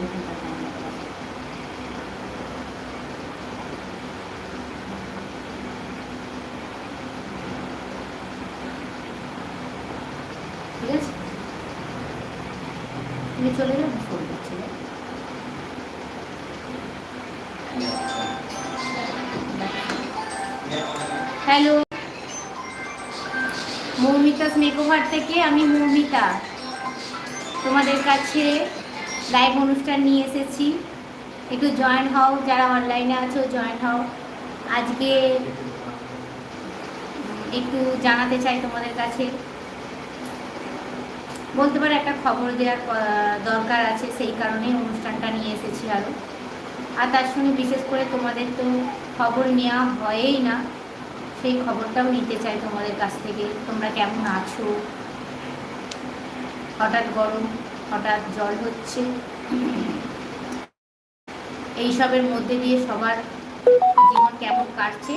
ঠিক আছে? তুমি চলে হ্যালো মেকওভার থেকে আমি মৌমিতা। তোমাদের কাছে লাইভ অনুষ্ঠান নিয়ে এসেছি। একটু জয়েন হও, যারা অনলাইনে আছো জয়েন হও। আজকে একটু জানাতে চাই তোমাদের কাছে। বলতে পারে, একটা খবর দেওয়ার দরকার আছে, সেই কারণেই অনুষ্ঠানটা নিয়ে এসেছি আরও আর তার সঙ্গে বিশেষ করে তোমাদের তো খবর নেওয়া হয়ই না, সেই খবরটাও নিতে চাই তোমাদের কাছ থেকে। তোমরা কেমন আছো? হঠাৎ গরম। হঠাৎ জল হচ্ছে। এইসবের মধ্যে দিয়ে সবার জীবন কেমন কাটছে?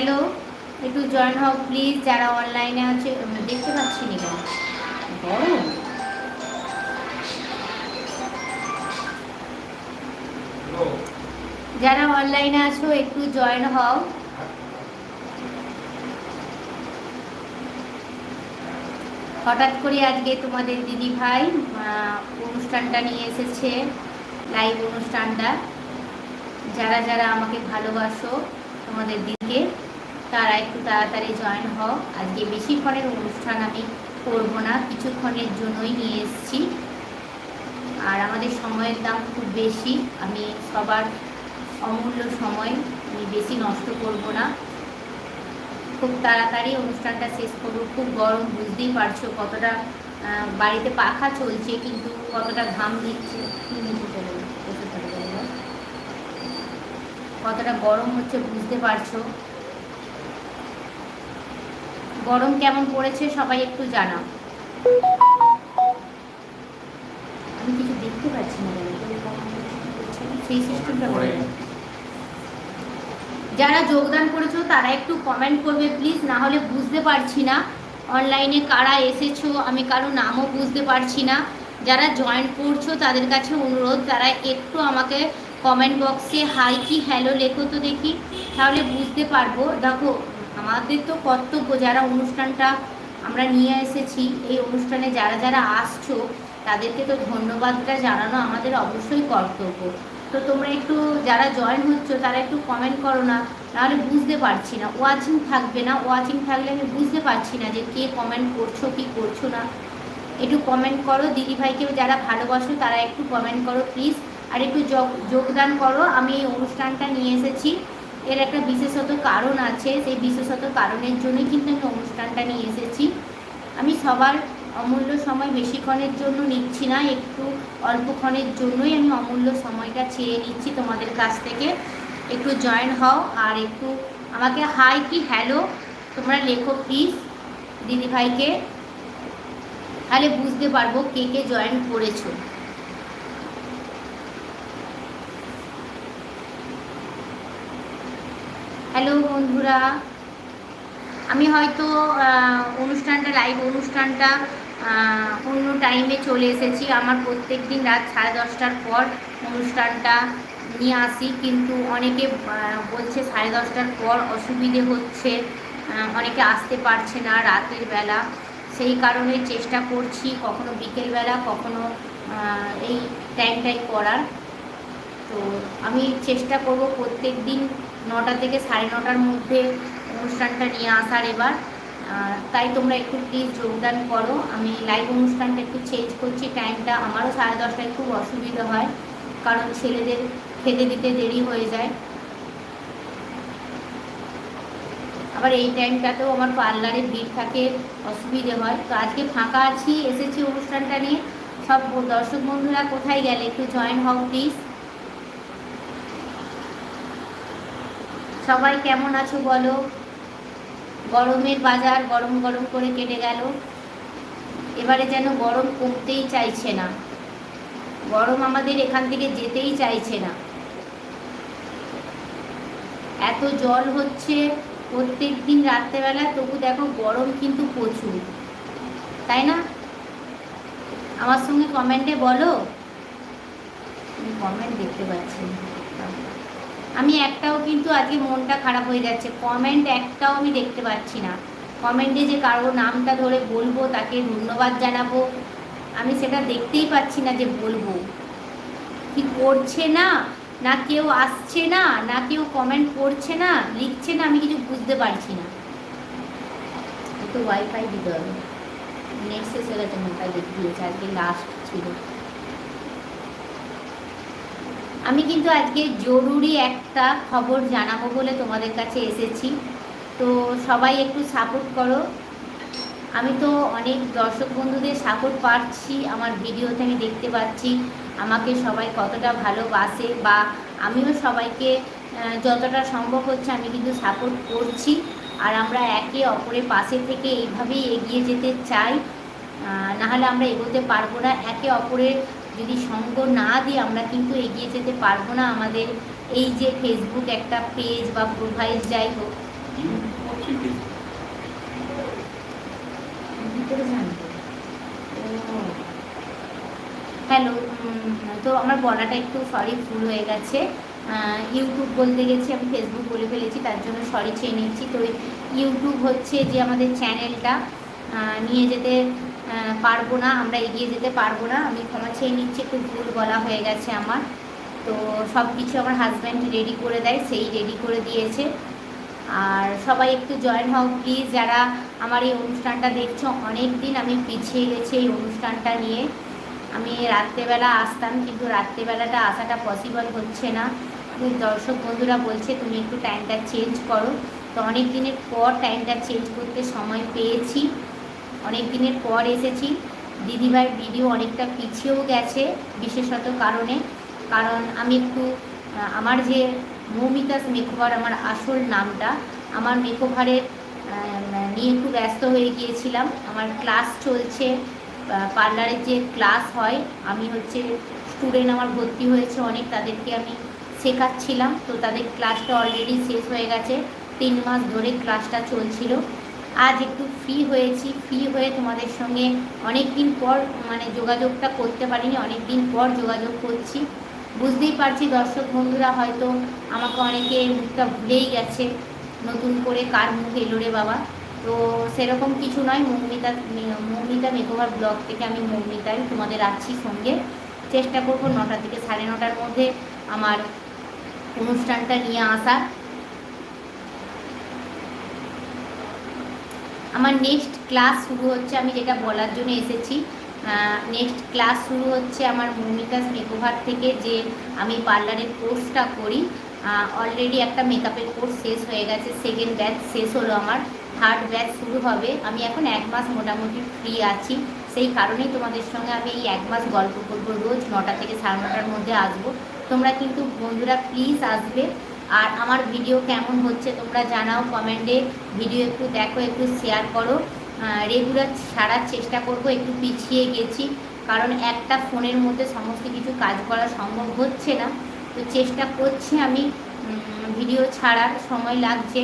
হ্যালো একটু জয়েন হও প্লিজ যারা অনলাইনে আছে দেখতে পাচ্ছি নি কেন? গরম যারা অনলাইনে আছো একটু জয়েন হও। হঠাৎ করে আজকে তোমাদের দিদি ভাই অনুষ্ঠানটা নিয়ে এসেছে লাইভ অনুষ্ঠানটা। যারা যারা আমাকে ভালোবাসো তোমাদের দিকে তারা একটু তাড়াতাড়ি জয়েন হও। আজকে বেশিক্ষণের অনুষ্ঠান আমি করব না কিছুক্ষণের জন্যই নিয়ে এসেছি। আর আমাদের সময়ের দাম খুব বেশি, আমি সবার অমূল্য সময় আমি বেশি নষ্ট করব না। খুব তাড়াতাড়ি অনুষ্ঠানটা শেষ করব। খুব গরম, বুঝতেই পারছ কতটা বাড়িতে পাখা চলছে, কিন্তু কতটা ঘাম দিচ্ছে। কতটা গরম হচ্ছে, বুঝতে পারছ। গরম কেমন পড়েছে সবাই একটু জানাও। আমি কিছু দেখতে পাচ্ছি না? সেই সিস্টেমটা যারা যোগদান করেছ তারা একটু কমেন্ট করবে প্লিজ না হলে বুঝতে পারছি না। অনলাইনে কারা এসেছ আমি কারও নামও বুঝতে পারছি না। যারা জয়েন করছ তাদের কাছে অনুরোধ তারা একটু আমাকে কমেন্ট বক্সে হাই কি হ্যালো লেখো তো দেখি তাহলে বুঝতে পারব। দেখো আমাদের তো কর্তব্য যারা অনুষ্ঠানটা আমরা নিয়ে এসেছি, এই অনুষ্ঠানে যারা যারা আসছো, তাদেরকে তো ধন্যবাদটা জানানো আমাদের অবশ্যই কর্তব্য। তো তোমরা একটু যারা জয়েন হচ্ছ, তারা একটু কমেন্ট করো না, নাহলে বুঝতে পারছি না। ওয়াচিং থাকবে না ওয়াচিং থাকলে আমি বুঝতে পারছি না যে কে কমেন্ট করছ, কি করছ না। একটু কমেন্ট করো দিদি ভাইকেও যারা ভালোবাসো, তারা একটু কমেন্ট করো প্লিজ আর একটু যোগ- যোগদান করো, আমি এই অনুষ্ঠানটা নিয়ে এসেছি। এর একটা বিশেষত কারণ আছে, সেই বিশেষত কারণের জন্যই কিন্তু আমি অনুষ্ঠানটা নিয়ে এসেছি। আমি সবার অমূল্য সময় বেশিক্ষণের জন্য নিচ্ছি না, একটু অল্পক্ষণের জন্যই আমি অমূল্য সময়টা চেয়ে নিচ্ছি তোমাদের কাছ থেকে। একটু জয়েন হও আর একটু আমাকে হাই কি হ্যালো তোমরা লেখো প্লিজ দিদিভাইকে। তাহলে বুঝতে পারব কে কে জয়েন করেছ। হ্যালো বন্ধুরা, আমি হয়তো অনুষ্ঠানটা লাইভ অনুষ্ঠানটা অন্য টাইমে চলে এসেছি। আমার প্রত্যেক দিন রাত সাড়ে দশটার পর অনুষ্ঠানটা নিয়ে আসি, কিন্তু অনেকে বলছে সাড়ে দশটার পর অসুবিধে হচ্ছে অনেকে আসতে পারছে না রাতের বেলা। সেই কারণে চেষ্টা করছি কখনো বিকেলবেলা কখনো এই টাইমটাই করার। তো আমি চেষ্টা করব প্রত্যেক দিন নটা থেকে সাড়ে নটার মধ্যে অনুষ্ঠানটা নিয়ে আসার এবার। তাই তোমরা একটু প্লিজ যোগদান করো। আমি লাইভ অনুষ্ঠানটা একটু চেঞ্জ করছি টাইমটা আমারও সাড়ে দশটায় খুব অসুবিধা হয়, কারণ ছেলেদের খেতে দিতে দেরি হয়ে যায়। আবার এই টাইমটাতেও আমার পার্লারে ভিড় থাকে, অসুবিধে হয়। তো আজকে ফাঁকা আছি, এসেছি অনুষ্ঠানটা নিয়ে। সব দর্শক বন্ধুরা কোথায় গেলে একটু জয়েন হও প্লিজ সবাই কেমন আছো বলো? গরমের বাজার গরম গরম করে কেটে গেল। এবারে যেন গরম কমতেই চাইছে না। গরম আমাদের এখান থেকে যেতেই চাইছে না। এত জল হচ্ছে প্রত্যেক দিন রাত্রেবেলা, তবু দেখো গরম কিন্তু প্রচুর। তাই না? আমার সঙ্গে কমেন্টে বলো। কমেন্ট দেখতে পাচ্ছি না। আমি একটাও কিন্তু আজকে মনটা খারাপ হয়ে যাচ্ছে। কমেন্ট একটাও আমি দেখতে পাচ্ছি না। কমেন্টে যে কারও নামটা ধরে বলব, তাকে ধন্যবাদ জানাব, আমি সেটা দেখতেই পাচ্ছি না যে বলব। কি করছে না? না কেউ আসছে না? না কেউ কমেন্ট করছে না? লিখছে না? আমি কিছু বুঝতে পারছি না। তো ওয়াইফাই দিতে হবে। নেক্সট হয়ে গেছে মোবাইল দিয়েছে। আজকে লাস্ট ছিল। আমি কিন্তু আজকে জরুরি একটা খবর জানাব বলে তোমাদের কাছে এসেছি। তো সবাই একটু সাপোর্ট করো। আমি তো অনেক দর্শক বন্ধুদের সাপোর্ট পাচ্ছি, আমার ভিডিওতে আমি দেখতে পাচ্ছি, আমাকে সবাই কতটা ভালোবাসে বা আমিও সবাইকে যতটা সম্ভব হচ্ছে আমি কিন্তু সাপোর্ট করছি। আর আমরা একে অপরের পাশে থেকে এইভাবেই এগিয়ে যেতে চাই। নাহলে আমরা এগোতে পারব না। একে অপরের যদি সঙ্গ না দিই আমরা কিন্তু এগিয়ে যেতে পারব না আমাদের এই যে ফেসবুক একটা পেজ বা প্রোফাইল যাই হোক। হ্যালো তো আমার বলাটা একটু সরি ভুল হয়ে গেছে। ইউটিউব বলতে গেছি, আমি ফেসবুক বলে ফেলেছি, তার জন্য সরি চেয়ে নিচ্ছি। তো ইউটিউব হচ্ছে যে আমাদের চ্যানেলটা নিয়ে যেতে পারব না, আমরা এগিয়ে যেতে পারব না। আমি ক্ষমা চেয়ে নিচ্ছি খুব ভুল বলা হয়ে গেছে আমার। তো সব কিছু আমার হাজব্যান্ড রেডি করে দেয়, সেই রেডি করে দিয়েছে। আর সবাই একটু জয়েন হও প্লিজ যারা আমার এই অনুষ্ঠানটা দেখছ অনেক দিন আমি পিছিয়ে গেছি এই অনুষ্ঠানটা নিয়ে। আমি রাত্রেবেলা আসতাম, কিন্তু রাত্রেবেলাটা আসাটা পসিবল হচ্ছে না। দর্শক বন্ধুরা বলছে, তুমি একটু টাইমটা চেঞ্জ করো। তো অনেক দিনের পর টাইমটা চেঞ্জ করতে সময় পেয়েছি। অনেক দিনের পর এসেছি। দিদিভাইয়ের ভিডিও অনেকটা পিছিয়েও গেছে, বিশেষত কারণে। কারণ আমি একটু আমার যে মৌমিতাস মেকওভার, আমার আসল নামটা, আমার মেকওভারের নিয়ে একটু ব্যস্ত হয়ে গিয়েছিলাম। আমার ক্লাস চলছে পার্লারের যে ক্লাস হয়, আমি হচ্ছে স্টুডেন্ট আমার ভর্তি হয়েছে অনেক, তাদেরকে আমি শেখাচ্ছিলাম। তো তাদের ক্লাসটা অলরেডি শেষ হয়ে গেছে। তিন মাস ধরে ক্লাসটা চলছিল। আজ একটু ফ্রি হয়েছি ফ্রি হয়ে তোমাদের সঙ্গে অনেক দিন পর মানে যোগাযোগটা করতে পারিনি অনেক দিন পর যোগাযোগ করছি। বুঝতেই পারছি দর্শক বন্ধুরা হয়তো আমাকে অনেকে মুখটা ভুলেই গেছে, নতুন করে কার মুখ এলো রে বাবা। তো সেরকম কিছু নয়, মৌমিতা মৌমিতা মেকওভার ব্লগ থেকে আমি মৌমিতাই তোমাদের আছি সঙ্গে। চেষ্টা করব নটা থেকে সাড়ে নটার মধ্যে আমার অনুষ্ঠানটা নিয়ে আসার। আমার নেক্সট ক্লাস শুরু হচ্ছে, আমি যেটা বলার জন্য এসেছি নেক্সট ক্লাস শুরু হচ্ছে আমার মৌমিতাস মেকওভার থেকে, যে আমি পার্লারের কোর্সটা করি। অলরেডি একটা মেকআপের কোর্স শেষ হয়ে গেছে সেকেন্ড ব্যাচ শেষ হলো আমার থার্ড ব্যাচ শুরু হবে। আমি এখন এক মাস মোটামুটি ফ্রি আছি, সেই কারণেই তোমাদের সঙ্গে আমি এই এক মাস গল্প করব। রোজ নটা থেকে সাড়ে নটার মধ্যে আসব। তোমরা কিন্তু বন্ধুরা প্লিজ আসবে। আর আমার ভিডিও কেমন হচ্ছে তোমরা জানাও কমেন্টে ভিডিও একটু দেখো, একটু শেয়ার করো। রেগুলার সারার চেষ্টা করব, একটু পিছিয়ে গেছি। কারণ একটা ফোনের মধ্যে সমস্ত কিছু কাজ করা সম্ভব হচ্ছে না। তো চেষ্টা করছি আমি ভিডিও ছাড়ার সময় লাগছে।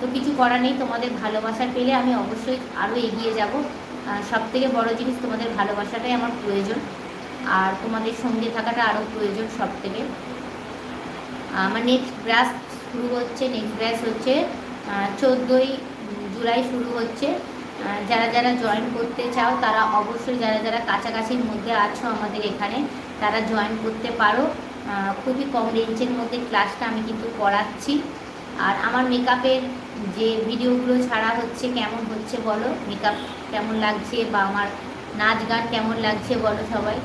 তো কিছু করার নেই, তোমাদের ভালোবাসা পেলে আমি অবশ্যই আরও এগিয়ে যাব। সব থেকে বড়ো জিনিস তোমাদের ভালোবাসাটাই আমার প্রয়োজন। আর তোমাদের সঙ্গে থাকাটা আরও প্রয়োজন সব থেকে আমার নেক্সট ক্লাস শুরু হচ্ছে নেক্সট ক্লাস হচ্ছে চোদ্দোই জুলাই শুরু হচ্ছে। যারা যারা জয়েন করতে চাও, তারা অবশ্যই যারা যারা কাছাকাছির মধ্যে আছো আমাদের এখানে, তারা জয়েন করতে পারো। খুবই কম রেঞ্জের মধ্যে ক্লাসটা আমি কিন্তু করাচ্ছি। আর আমার মেকআপের যে ভিডিওগুলো ছাড়া হচ্ছে, কেমন হচ্ছে বলো? মেকআপ কেমন লাগছে বা আমার নাচ গান কেমন লাগছে বলো সবাই?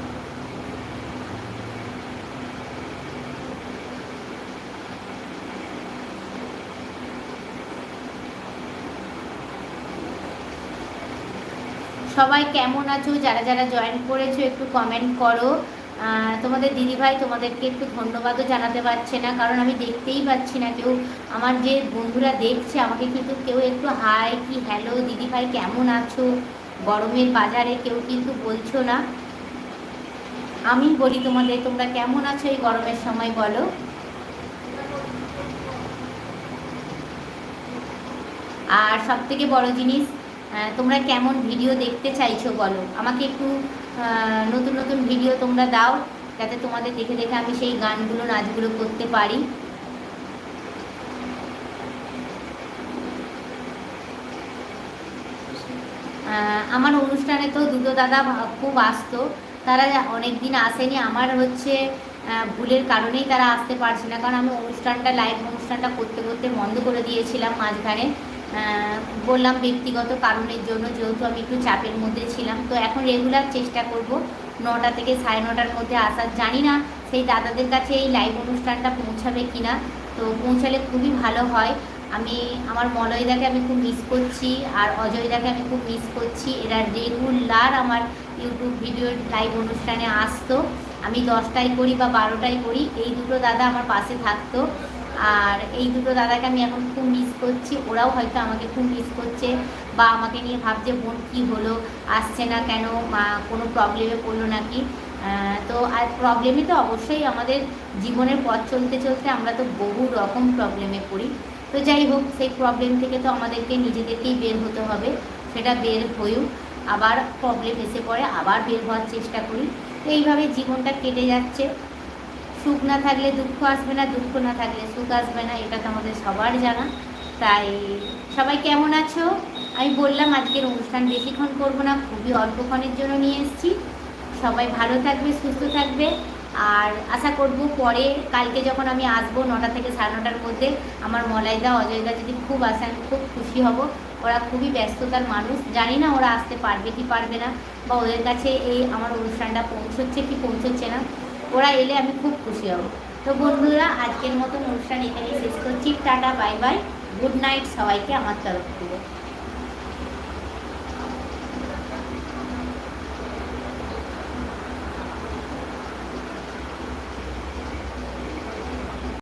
সবাই কেমন আছো? যারা যারা জয়েন করেছ, একটু কমেন্ট করো। তোমাদের দিদিভাই তোমাদেরকে একটু ধন্যবাদও জানাতে পারছে না, কারণ আমি দেখতেই পাচ্ছি না কেউ। আমার যে বন্ধুরা দেখছে, আমাকে কিন্তু কেউ একটু হাই কি হ্যালো দিদিভাই কেমন আছো? গরমের বাজারে কেউ কিন্তু বলছো না। আমি বলি তোমাদের, তোমরা কেমন আছো এই গরমের সময়, বলো? আর সব থেকে বড় জিনিস তোমরা কেমন ভিডিও দেখতে চাইছো বলো? আমাকে একটু নতুন নতুন ভিডিও তোমরা দাও, যাতে তোমাদের দেখে দেখে আমি সেই গানগুলো, নাচগুলো করতে পারি। আমার অনুষ্ঠানে তো দুটো দাদা খুব আসতো। তারা অনেক দিন আসেনি। আমার হচ্ছে ভুলের কারণেই তারা আসতে পারছে না। কারণ আমি অনুষ্ঠানটা লাইভ অনুষ্ঠানটা করতে করতে বন্ধ করে দিয়েছিলাম মাঝখানে। বললাম ব্যক্তিগত কারণের জন্য, যেহেতু আমি একটু চাপের মধ্যে ছিলাম, তো এখন রেগুলার চেষ্টা করব নটা থেকে সাড়ে নটার মধ্যে আসার। জানি না সেই দাদাদের কাছে এই লাইভ অনুষ্ঠানটা পৌঁছাবে কিনা, তো পৌঁছালে খুবই ভালো হয়। আমি, আমার মলয়দাকে আমি খুব মিস করছি, আর অজয়দাকে আমি খুব মিস করছি। এরা রেগুলার আমার ইউটিউব ভিডিও লাইভ অনুষ্ঠানে আসতো। আমি দশটায় করি বা বারোটায় করি, এই দুটো দাদা আমার পাশে থাকতো। আর এই দুটো দাদাকে আমি এখন খুব মিস করছি। ওরাও হয়তো আমাকে খুব মিস করছে বা আমাকে নিয়ে ভাবছে, বোন, কী হলো? আসছে না কেন? কোনো প্রবলেমে পড়ল নাকি? তো আর প্রবলেমে তো অবশ্যই আমাদের জীবনের পথ চলতে চলতে আমরা তো বহু রকম প্রবলেমে পড়ি। তো যাই হোক, সেই প্রবলেম থেকে তো আমাদেরকে নিজেদেরকেই বের হতে হবে, সেটা বের হয়েও আবার প্রবলেম এসে পড়ে, আবার বের হওয়ার চেষ্টা করি। তো এইভাবে জীবনটা কেটে যাচ্ছে। সুখ না থাকলে দুঃখ আসবে না, দুঃখ না থাকলে সুখ আসবে না, এটা তো আমাদের সবার জানা। তাই সবাই কেমন আছো? আমি বললাম আজকের অনুষ্ঠান বেশিক্ষণ করব না, খুবই অল্পক্ষণের জন্য নিয়ে এসেছি। সবাই ভালো থাকবে, সুস্থ থাকবে। আর আশা করব পরে, কালকে যখন আমি আসব নটা থেকে সাড়ে নটার মধ্যে, আমার মলাইদা, অজয়দা যদি খুব আসে আমি খুব খুশি হব। ওরা খুবই ব্যস্ততার মানুষ। জানি না ওরা আসতে পারবে কি পারবে না, বা ওদের কাছে এই আমার অনুষ্ঠানটা পৌঁছচ্ছে কি পৌঁছচ্ছে না। ওরা এলে আমি খুব খুশি হব। তো বন্ধুরা, আজকের মতন অনুষ্ঠান এখানেই শেষ করছি। Tata, bye bye. Good night সবাইকে আমার তরফ থেকে।